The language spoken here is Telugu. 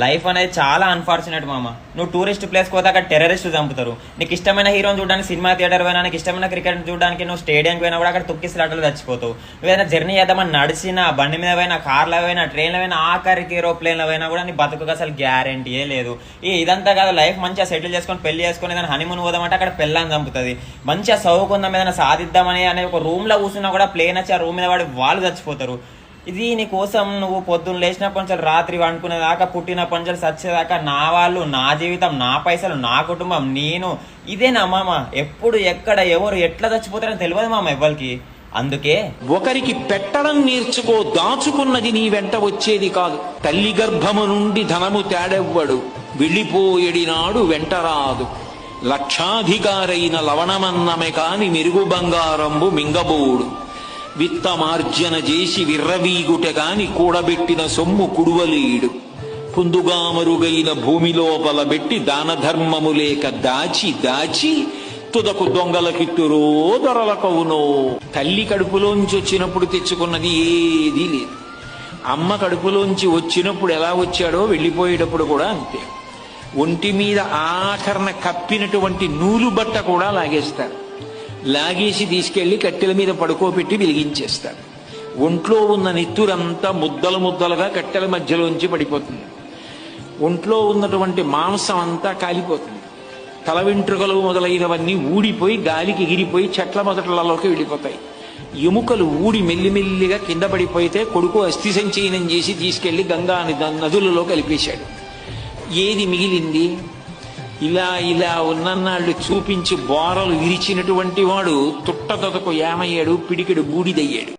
లైఫ్ అనేది చాలా అన్ఫార్చునేట్ మామ. నువ్వు టూరిస్ట్ ప్లేస్ పోతే అక్కడ టెర్రరిస్ట్ చంపుతారు. నీకు ఇష్టమైన హీరోని చూడడానికి సినిమా థియేటర్ పోయినా నీకు ఇష్టమైన క్రికెట్ చూడడానికి నువ్వు స్టేడియంకి పోయినా కూడా అక్కడ తొక్కిసలాటలు చచ్చిపోతావు. ఏదైనా జర్నీ చేద్దామని నడిచినా బండి మీద పోయినా కార్లో పోయినా ట్రైన్లో పోయినా ఆఖరికి ఏరోప్లేన్లో పోయినా కూడా నీ బతుకు అసలు గ్యారంటీయే లేదు. ఈ ఇదంతా కాదు లైఫ్ మంచిగా సెటిల్ చేసుకొని పెళ్ళి చేసుకొని ఏదైనా హనీమూన్ పోదామంటే అక్కడ పెళ్ళని చంపుతుంది. మంచిగా చదువుకుందాం ఏదైనా సాధిద్దామని అనే ఒక రూమ్లో కూర్చున్నా కూడా ప్లేన్ వచ్చి ఆ రూమ్ మీద పడి వాళ్ళు చచ్చిపోతారు. ఇది నీ కోసం నువ్వు పొద్దున్న లేచినప్పటి నుంచి రాత్రి వండుకునేదాకా పుట్టినప్పటి నుంచి సచ్చేదాకా నా వాళ్ళు నా జీవితం నా పైసలు నా కుటుంబం నేను. ఇదేనా మామ. ఎప్పుడు ఎక్కడ ఎవరు ఎట్లా చచ్చిపోతారని తెలియదు మామ ఎవ్వరికి. అందుకే ఒకరికి పెట్టడం నేర్చుకో దాచుకున్నది నీ వెంట వచ్చేది కాదు. తల్లి గర్భము నుండి ధనము తేడెవ్వడు. వెళ్ళిపోయేడి నాడు వెంటరాదు లక్షాధికారైన లవణమన్నమే కాని మెరుగు బంగారంబు మింగబోడు. విత్తమార్జన చేసి విర్రవీగుట కాని కూడబెట్టిన సొమ్ము కుడువలేడు. పుందుగామరుగైన భూమి లోపల పెట్టి దాన ధర్మము లేక దాచి దాచి తుదకు దొంగలకిత్తురో దొరలకవునో తల్లి కడుపులోంచి వచ్చినప్పుడు తెచ్చుకున్నది ఏదీ లేదు. అమ్మ కడుపులోంచి వచ్చినప్పుడు ఎలా వచ్చాడో వెళ్ళిపోయేటప్పుడు కూడా అంతే. ఒంటి మీద ఆఖరణ కప్పినటువంటి నూలు బట్ట కూడా లాగేస్తారు. లాగేసి తీసుకెళ్ళి కట్టెల మీద పడుకోబెట్టి వెలిగించేస్తారు ఒంట్లో ఉన్న నెత్తురంతా ముద్దలు ముద్దలుగా కట్టెల మధ్యలోంచి పడిపోతుంది. ఒంట్లో ఉన్నటువంటి మాంసం అంతా కాలిపోతుంది. తల వెంట్రుకలు మొదలైనవన్నీ ఊడిపోయి గాలికి ఎగిరిపోయి చెట్ల మొదట్లలోకి వెళ్ళిపోతాయి. ఎముకలు ఊడి మెల్లిమెల్లిగా కింద పడిపోయితే కొడుకు అస్థి సంచయనం చేసి తీసుకెళ్ళి గంగా నదులలో కలిపేశాడు. ఏది మిగిలింది? ఇలా ఇలా ఉన్ననాళ్ళు చూపించి బోరలు విరిచినటువంటి వాడు తుట్టతొదకు ఏమయ్యాడు? పిడికెడు బూడిదయ్యాడు.